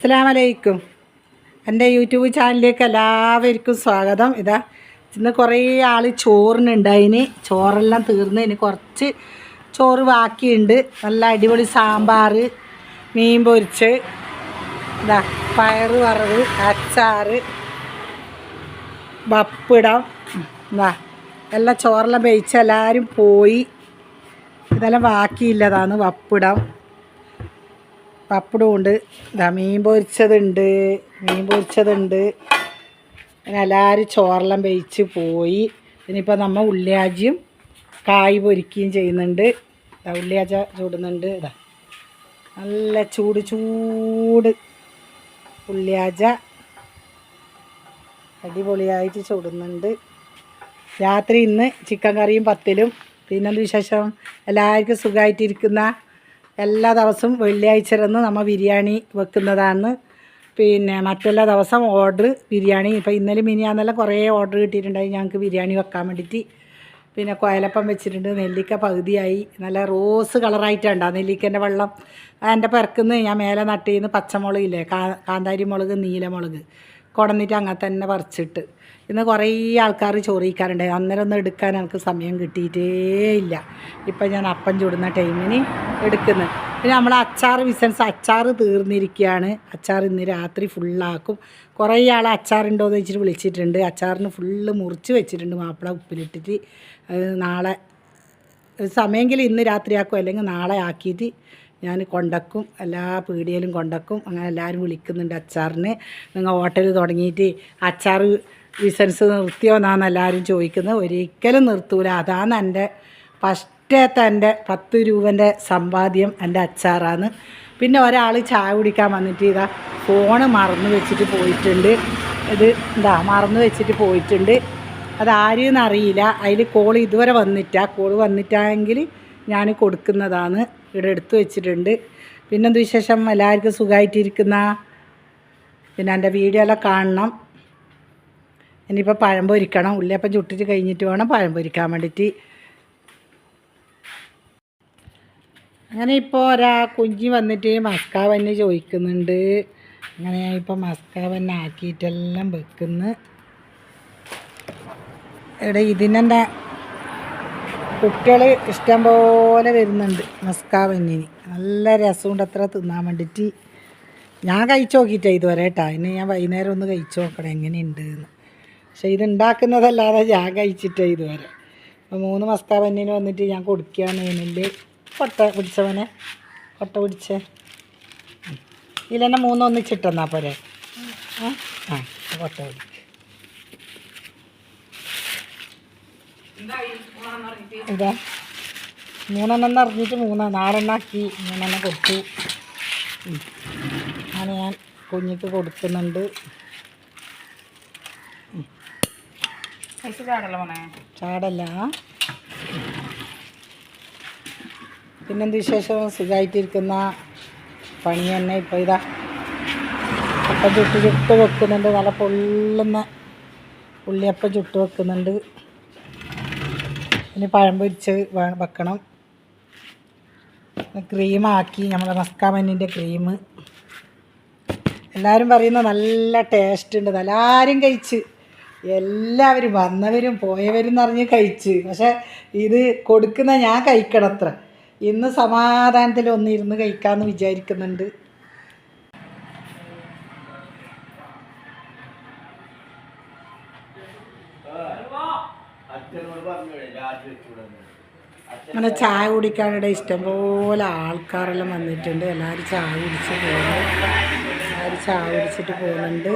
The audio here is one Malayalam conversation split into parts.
അസ്സലാമലൈക്കും. എന്റെ യൂട്യൂബ് ചാനലിലേക്ക് എല്ലാവർക്കും സ്വാഗതം. ഇതാ ഇന്ന് കുറേ ആൾ ചോറിനുണ്ടായിന്. ചോറെല്ലാം തീർന്ന് ഇനി കുറച്ച് ചോറ് ബാക്കിയുണ്ട്. നല്ല അടിപൊളി സാമ്പാർ മീൻ പൊരിച്ച് ഇതാ പയറ് വറവ് അച്ചാറ് പപ്പിടം ഇതാ എല്ലാം ചോറെല്ലാം വേവിച്ച് എല്ലാവരും പോയി. ഇതെല്ലാം ബാക്കിയില്ലതാണ് പപ്പിടം ഉണ്ട് ഇതാ മീൻ പൊരിച്ചതുണ്ട്. മീൻ പൊരിച്ചതുണ്ട്. എല്ലാവരും ചോറെല്ലാം വേയിച്ച് പോയി. ഇനിയിപ്പോൾ നമ്മൾ ഉള്ളിയാജിയും കായ് പൊരിക്കുകയും ചെയ്യുന്നുണ്ട്. ഇതാ ഉള്ളിയാജ ചൂടുന്നുണ്ട്. ഇതാ നല്ല ചൂട് ചൂട് ഉള്ളിയാജ അടിപൊളിയായിട്ട് ചൂടുന്നുണ്ട്. രാത്രി ഇന്ന് ചിക്കൻ കറിയും പത്തിലും. പിന്നെന്ത് വിശേഷം? എല്ലാവർക്കും സുഖമായിട്ടിരിക്കുന്ന എല്ലാ ദിവസവും വെള്ളിയാഴ്ച ഇരുന്ന് നമ്മൾ ബിരിയാണി വെക്കുന്നതാണ്. പിന്നെ മറ്റെല്ലാ ദിവസം ഓർഡർ ബിരിയാണി. ഇപ്പോൾ ഇന്നലെ മിനിയാന്നെല്ലാം കുറേ ഓർഡർ കിട്ടിയിട്ടുണ്ടായി. ഞങ്ങൾക്ക് ബിരിയാണി വെക്കാൻ വേണ്ടിയിട്ട് പിന്നെ കോയലപ്പം വെച്ചിട്ടുണ്ട്. നെല്ലിക്ക പകുതിയായി. നല്ല റോസ് കളറായിട്ടുണ്ട് ആ നെല്ലിക്കന്റെ വെള്ളം. എന്റെ പിറക്കുന്ന ഞാൻ മേലെ നട്ടിന്ന് പച്ചമുളകില്ലേ? കാന്താരി മുളക് നീലമുളക്. കൊടന്നിട്ട് അങ്ങനെ തന്നെ പറിച്ചിട്ട്. ഇന്ന് കുറേ ആൾക്കാർ ചോറിയിക്കാറുണ്ടായി അന്നേരം ഒന്നും എടുക്കാൻ എനിക്ക് സമയം കിട്ടിയിട്ടേ ഇല്ല ഇപ്പം ഞാൻ അപ്പം ചുടുന്ന ടൈമിന് എടുക്കുന്നത് പിന്നെ നമ്മൾ അച്ചാർ ബിസിനസ് അച്ചാർ തീർന്നിരിക്കുകയാണ്. അച്ചാർ ഇന്ന് രാത്രി ഫുള്ളാക്കും. കുറേ ആൾ അച്ചാറുണ്ടോ എന്ന് വെച്ചിട്ട് വിളിച്ചിട്ടുണ്ട്. അച്ചാറിന് ഫുള്ള് മുറിച്ച് വെച്ചിട്ടുണ്ട് മാപ്പിള ഉപ്പിലിട്ടിട്ട്. നാളെ സമയമെങ്കിലും ഇന്ന് രാത്രിയാക്കും അല്ലെങ്കിൽ നാളെ ആക്കിയിട്ട് ഞാൻ കൊണ്ടക്കും എല്ലാ പീടിയയിലും കൊണ്ടക്കും. അങ്ങനെ എല്ലാവരും വിളിക്കുന്നുണ്ട് അച്ചാറിന്. നിങ്ങൾ ഹോട്ടൽ തുടങ്ങിയിട്ട് അച്ചാർ ബിസിനസ് നിർത്തിയോ എന്നാണ് എല്ലാവരും ചോദിക്കുന്നത്. ഒരിക്കലും നിർത്തൂല. അതാണ് എന്റെ ഫസ്റ്റത്തെ എന്റെ പത്ത് രൂപന്റെ സമ്പാദ്യം എന്റെ അച്ചാറാണ്. പിന്നെ ഒരാൾ ചായ കുടിക്കാൻ വന്നിട്ട് ഇതാ ഫോണ് മറന്നു വെച്ചിട്ട് പോയിട്ടുണ്ട്. ഇത് എന്താ മറന്നു വെച്ചിട്ട് പോയിട്ടുണ്ട്. അതാരും അറിയില്ല. അതിൽ കോൾ ഇതുവരെ വന്നിട്ടാ കോൾ വന്നിട്ടാണെങ്കിൽ ഞാൻ കൊടുക്കുന്നതാണ്. ഇവിടെ എടുത്തു വെച്ചിട്ടുണ്ട്. പിന്നെന്ത് വിശേഷം? എല്ലാവർക്കും സുഖമായിട്ടിരിക്കുന്ന പിന്നെ എന്റെ വീഡിയോ എല്ലാം കാണണം. ഇനിയിപ്പോൾ പഴം പൊരിക്കണം. ഉള്ളിയപ്പം ചുട്ടിട്ട് കഴിഞ്ഞിട്ട് വേണം പഴം പൊരിക്കാൻ വേണ്ടിയിട്ട്. അങ്ങനെ ഇപ്പോൾ ഒരാ കുഞ്ഞി വന്നിട്ട് മസ്കാവന്നെ ചോദിക്കുന്നുണ്ട്. അങ്ങനെ ഇപ്പോൾ മസ്കാവന്നെ ആക്കിയിട്ടെല്ലാം വെക്കുന്നു. ഇവിടെ ഇതിനെന്റെ കുട്ടികൾ ഇഷ്ടം പോലെ വരുന്നുണ്ട്. മസ്കാവന്നിന് നല്ല രസമുണ്ട്. അത്ര തിന്നാൻ വേണ്ടിയിട്ട്. ഞാൻ കഴിച്ചു നോക്കിയിട്ടാണ് ഇതുവരെ കേട്ടോ. ഇനി ഞാൻ വൈകുന്നേരം ഒന്ന് കഴിച്ചു നോക്കണം എങ്ങനെയുണ്ട് എന്ന് പക്ഷെ ഇത് ഉണ്ടാക്കുന്നതല്ലാതെ ഞാൻ കഴിച്ചിട്ടേ ഇതുവരെ. അപ്പോൾ മൂന്ന് മസ്കാവന്നിന് വന്നിട്ട് ഞാൻ കൊടുക്കുകയാണ്. ഇതിനുള്ളിൽ കൊട്ട പിടിച്ചവനെ കൊട്ട പിടിച്ചേ. ഇതിലെന്നെ മൂന്നൊന്നിച്ചിട്ടെന്നാ പോരെ? ആ? ആ കൊട്ട പിടി ഇതാ. മൂന്നെണ്ണം നിറഞ്ഞിട്ട് മൂന്ന് നാലെണ്ണം ആക്കി. മൂന്നെണ്ണം കൊടുത്തു. അങ്ങനെ ഞാൻ കുഞ്ഞിക്ക് കൊടുക്കുന്നുണ്ട്. ചാടല്ല പിന്നെന്ത് വിശേഷം? സുഖമായിട്ടിരിക്കുന്ന പണി തന്നെ ഇപ്പോൾ ഇതാ. അപ്പം ചുട്ട് ചുട്ട് വെക്കുന്നുണ്ട്. നല്ല പൊള്ളുന്ന ഉള്ളിയപ്പം ചുട്ട് വെക്കുന്നുണ്ട്. ഇനി പഴം പൊരിച്ച് വെക്കണം. ക്രീമാക്കി നമ്മളെ മസ്കാമന്നിന്റെ ക്രീം എല്ലാവരും പറയുന്ന നല്ല ടേസ്റ്റ് ഉണ്ട്. എല്ലാവരും കഴിച്ച്. എല്ലാവരും വന്നവരും പോയവരും എന്നറിഞ്ഞ് കഴിച്ച്. പക്ഷേ ഇത് കൊടുക്കുന്ന ഞാൻ കഴിക്കണത്ര. ഇന്ന് സമാധാനത്തിൽ ഒന്നിരുന്ന് കഴിക്കാമെന്ന് വിചാരിക്കുന്നുണ്ട്. അങ്ങനെ ചായ കുടിക്കാനുള്ള ഇഷ്ടം പോലെ ആൾക്കാരെല്ലാം വന്നിട്ടുണ്ട്. എല്ലാവരും ചായ കുടിച്ച് പോകുന്നു. എല്ലാവരും ചായ കുടിച്ചിട്ട് പോകുന്നുണ്ട്.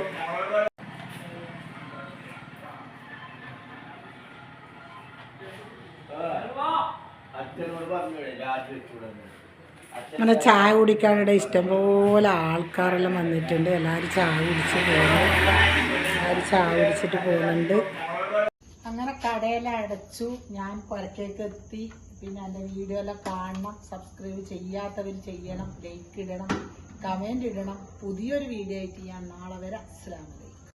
അങ്ങനെ ചായ കുടിക്കാനുള്ള ഇഷ്ടം പോലെ ആൾക്കാരെല്ലാം വന്നിട്ടുണ്ട്. എല്ലാവരും ചായ കുടിച്ച് പോകുന്നു. എല്ലാവരും ചായ കുടിച്ചിട്ട് പോകുന്നുണ്ട്. അങ്ങനെ കടയെല്ലാം അടച്ചു ഞാൻ പുറത്തേക്ക് എത്തി പിന്നെ എന്റെ വീഡിയോ എല്ലാം കാണണം. സബ്സ്ക്രൈബ് ചെയ്യാത്തവർ ചെയ്യണം. ലൈക്ക് ഇടണം. കമന്റ് ഇടണം. പുതിയൊരു വീഡിയോ ആയിട്ട് ഞാൻ നാളെ വരെ. അസ്സലാമലൈക്കും